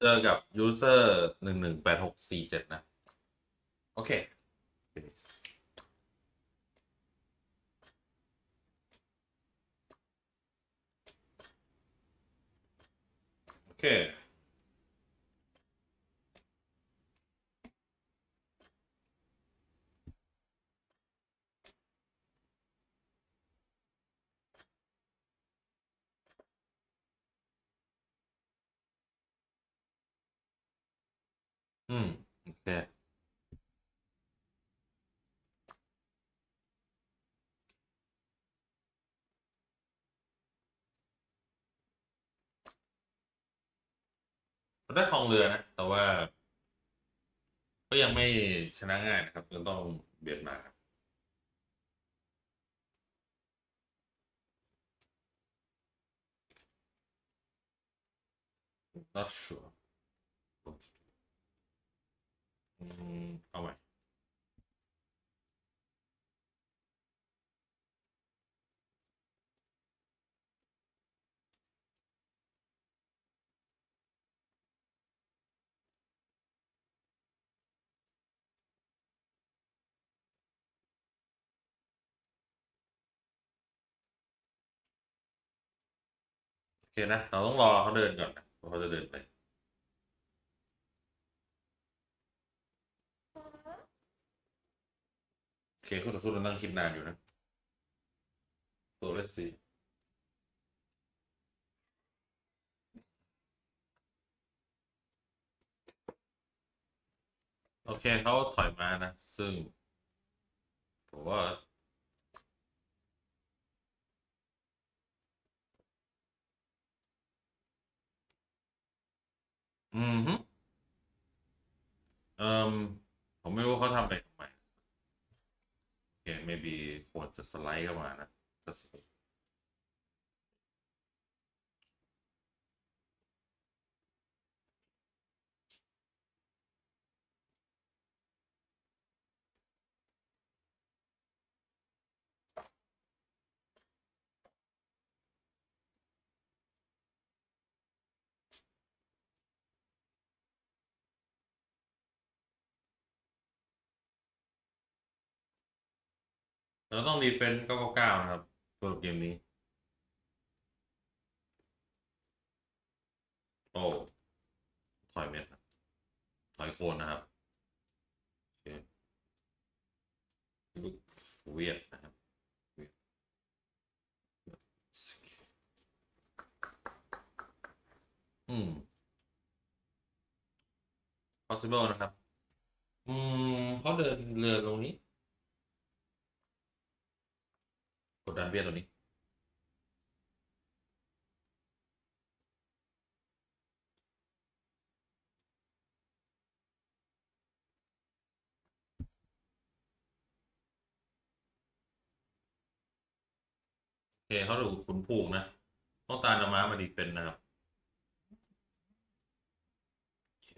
เจอกับ user หนึ่งหนึ่งแปดหกสี่เจ็ดนะ โอเค โอเค อืม โอเค มันได้ครองเรือนะ แต่ว่า ก็ยังไม่ชนะง่ายนะครับยังต้องเบียดมาครับ not sure what to do อืม เอาใหม่โอเคนะ เราต้องรอเขาเดินก่อนนะเขาจะเดินไป โอ เคคู่ต่อสู้เรานั่งคิดนานอยู่นะ so let's see โอเคเขาถอยมานะ ซึ่งผมว่าอืมฮึเอ่มผมไม่รู้เขาทำอะไร maybe ควรจะสไลด์เข้ามานะ เราต้องดีเฟนต์999 นะครับสำหรับเกมนี้ โอ้ถอยเม็ดครับถอยโคนนะครับเคลุกเวียดนะครับอืม possible นะครับ อืมเขาเดินเรือตรงนี้ ก ดดันเบี้ยตัวนี้ โอเคเขาดูขุนผูกนะ ต้องตามจะมามาดีเป็นนะครับโอเค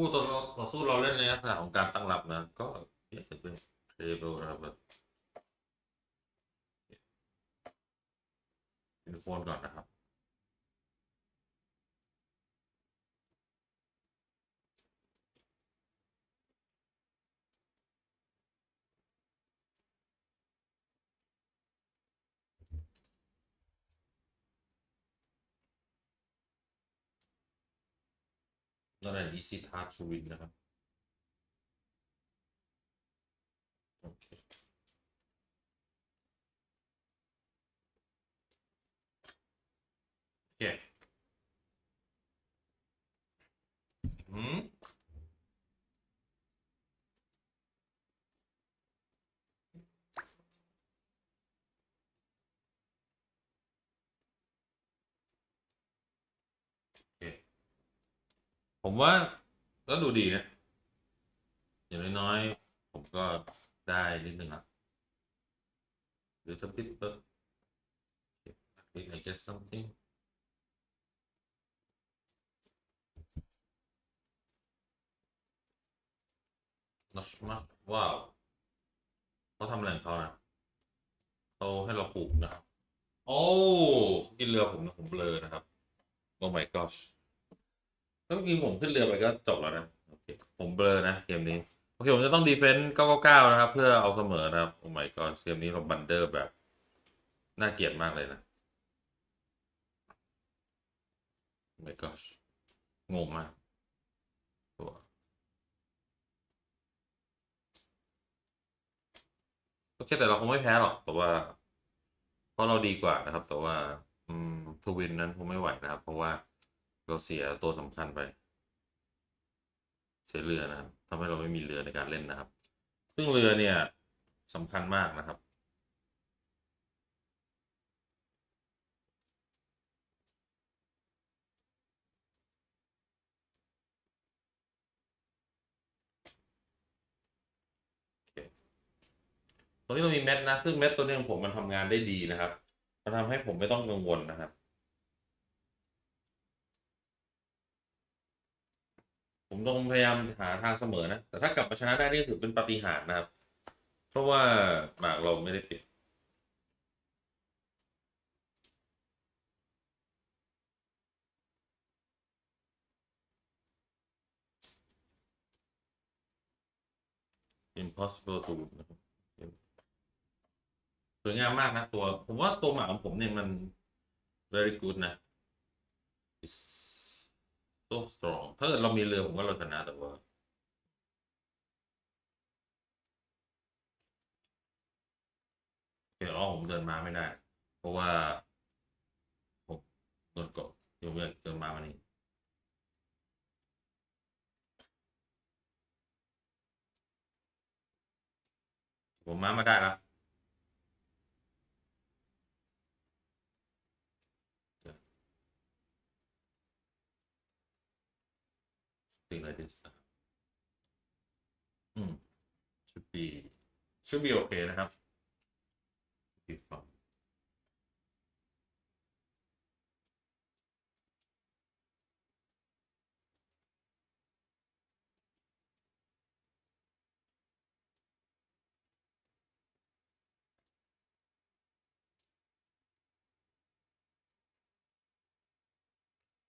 ผู้ต่อต่อสู้เราเล่นในลักษณะของการตั้งรับนะ ก็เป็นเทเบิลนะครับแบบเป็นโฟนก่อนนะครับ not an easy task to win นะครับ โอเค โอเคอืมโอเค ผมว่าก็ดูดีนะอย่างน้อยๆผมก็ได้นิดนึงนะหรือถ้าพิดเปิด I guess something นอชมาว้าวเขาทำอะไรของเขานะเขาให้เราปลูกนะครับโอ้กินเรือผมนะผมเบลอนะครับ โอ้ my gosh ถ้าเมื่อกี้ผมขึ้นเรือไปก็จบแล้วนะโอเคผมเบลอนะเกมนี้โอเค ผมจะต้องดีเฟนต์999 นะครับ เพื่อเอาเสมอนะครับ โอ้ my god เกมนี้เราบันเดอร์แบบ น่าเกลียดมากเลยนะโอ้ my gosh งงมากตัวโอเคแต่เราคงไม่แพ้หรอก แต่ว่า เพราะเราดีกว่านะครับ แต่ว่า อืมทวินนั้นคงไม่ไหวนะครับ เพราะว่า เราเสียตัวสำคัญไป เสียเรือนะครับทำให้เราไม่มีเรือในการเล่นนะครับ ซึ่งเรือเนี่ยสำคัญมากนะครับตรงนี้เรามีแมทนะ ซึ่งแมทตัวนี้ของผมมันทำงานได้ดีนะครับ มันทำให้ผมไม่ต้องกังวลนะครับ ผมต้องพยายามหาทางเสมอนะ แต่ถ้ากลับมาชนะได้นี่ถือเป็นปาฏิหาริย์นะครับ เพราะว่าหมากเราไม่ได้เปลี่ยน impossible to สวยงามมากนะตัว ผมว่าตัวหมาของผมเนี่ยมัน very good นะ It's so strong ถ้าเกิดเรามีเรือผมว่าเราชนะแต่ว่า เดี๋ยวอ๋อผมเดินมาไม่ได้ เพราะว่าผมโดนกดเดี๋ยวเดินมาวันนี้ผมมามาได้แล้ว something like this นะครับอืม should be should be okay นะครับ be fine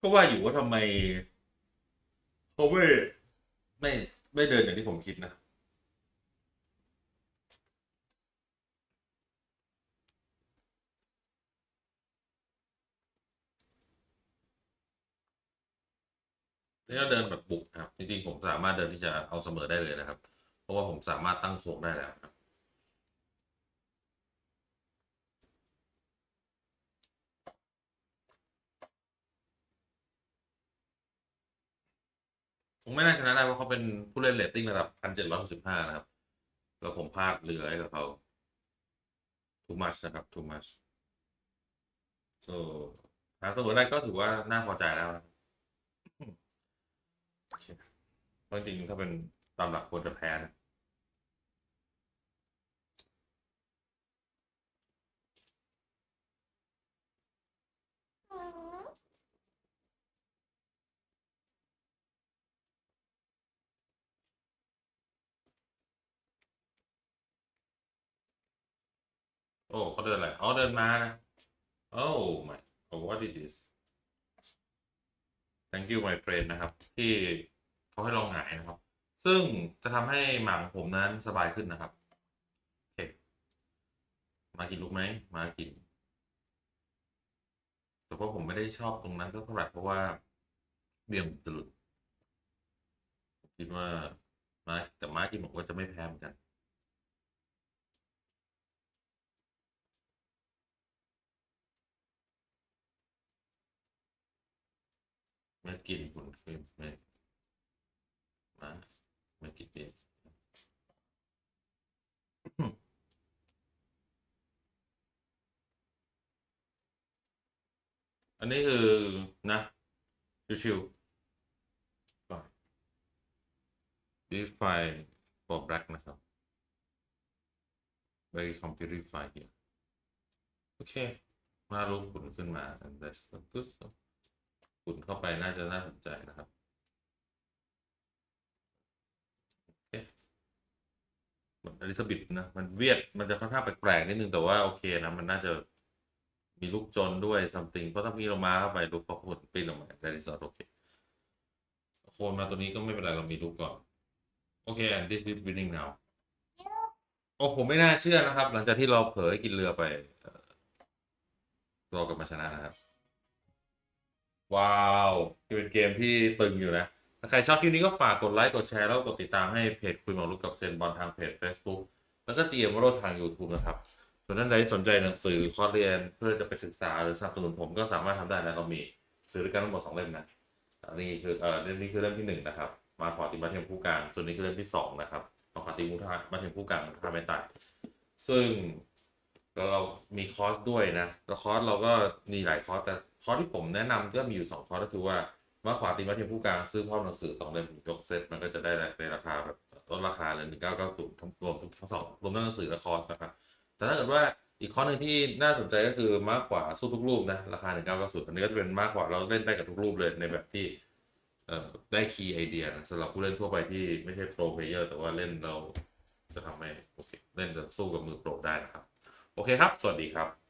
ก็ว่าอยู่ว่าทำไม เขาไม่ไม่ไม่เดินอย่างที่ผมคิดนะ นี่ก็เดินแบบบุกครับ จริงๆ ผมสามารถเดินที่จะเอาเสมอได้เลยนะครับ เพราะว่าผมสามารถตั้งโค้งได้แล้วครับ ผมไม่น่าชนะได้เพราะเขาเป็นผู้เล่นเรตติ้งระดับพันเจ็ดร้อยหกสิบห้านะครับ แล้วผมพลาดเรือให้กับเขา too much นะครับ too much so หาเสมอได้ก็ถือว่าน่าพอใจแล้วนะครับาะจริงๆถ้าเป็นตามหลักควรจะแพ้นะ โอ้เขาเดินอะไรอ๋อเดินมานะโอ้ my oh what is this thank you my friend นะครับ ที่เขาให้ลองหายนะครับ ซึ่งจะทำให้หมางผมนั้นสบายขึ้นนะครับโอเคมากินลูกไหมมากิน แต่ว่าผมไม่ได้ชอบตรงนั้นก็เท่าไหร่เพราะว่าเบี่ยงจะหลุดคิดว่ามาแต่มากินผมก็จะไม่แพ้เหมือนกัน กินผลครีมไม่มาไม่กินเองอันนี้คือนะ ชิวๆก่อน define for black นะครับ very completely here โอเค มารูปขุนขึ้นมา and that's a good stuff ขุนเข้าไปน่าจะน่าสนใจนะครับอเคมันอลิซาบิทนะมันเวียดมันจะค่อนข้างแปลกๆนิดนึงแต่ว่าโอเคนะมันน่าจะมีลูกจนด้วย something เพราะถ้ามีเรามาเข้าไปลูกเขาพูดปิ้นออกมาได้ที่สอดโอเคโคนมาตัวนี้ก็ไม่เป็นไรเรามีลูกก่อน โอเค and this is winning now โอ้ผมไม่น่าเชื่อนะครับ หลังจากที่เราเผลอกินเรือไปเรากลับมาชนะนะครับ ว้าวนี่เป็นเกมที่ตึงอยู่นะ ถ้าใครชอบคลิปนี้ก็ฝากกดไลค์กดแชร์แล้วกดติดตามให้เพจคุยหมอลูกกับเซนบอลทางเพจ Facebook แล้วก็ GM วโรทาง YouTube นะครับ ส่วนท่านใดสนใจหนังสือคอร์สเรียนเพื่อจะไปศึกษาหรือสนับสนุนผมก็สามารถทำได้นะเรามีซื้อด้วยกันทั้งหมดสองเล่มนะอันนี้คือเอ่อเล่มนี้คือเล่มที่หนึ่งนะครับ มาขอติมาเทียมผู้กางส่วนนี้คือเล่มที่สองนะครับมาขอติมุทามาเทียมผู้กางทาไม่ตายซึ่ง แล้วเรามีคอร์สด้วยนะแล้วคอร์สเราก็มีหลายคอร์สแต่คอร์สที่ผมแนะนำก็มีอยู่สองคอร์สก็คือว่ามาขวาตีมาเทียมผู้กลางซื้อพร้อมหนังสือสองเล่มยกเซตมันก็จะได้ในราคาแบบลดราคาเลยหนึ่งเก้าเก้าศูนย์รวมทั้งสองรวมทั้งหนังสือและคอร์สนะครับแต่ถ้าเกิดว่าอีกข้อหนึ่งที่น่าสนใจก็คือม้าขวาสู้ทุกรูปนะราคา1990อันนี้ก็จะเป็นม้าขวาเราเล่นได้กับทุกรูปเลยในแบบที่เอ่อได้คีย์ไอเดียนะสำหรับผู้เล่นทั่วไปที่ไม่ใช่โปรเพลเยอร์แต่ว่าเล่นเราจะทำให้โอเคเล่นจะสู้กับมือโปรได้นะครับ โอเคครับ สวัสดีครับ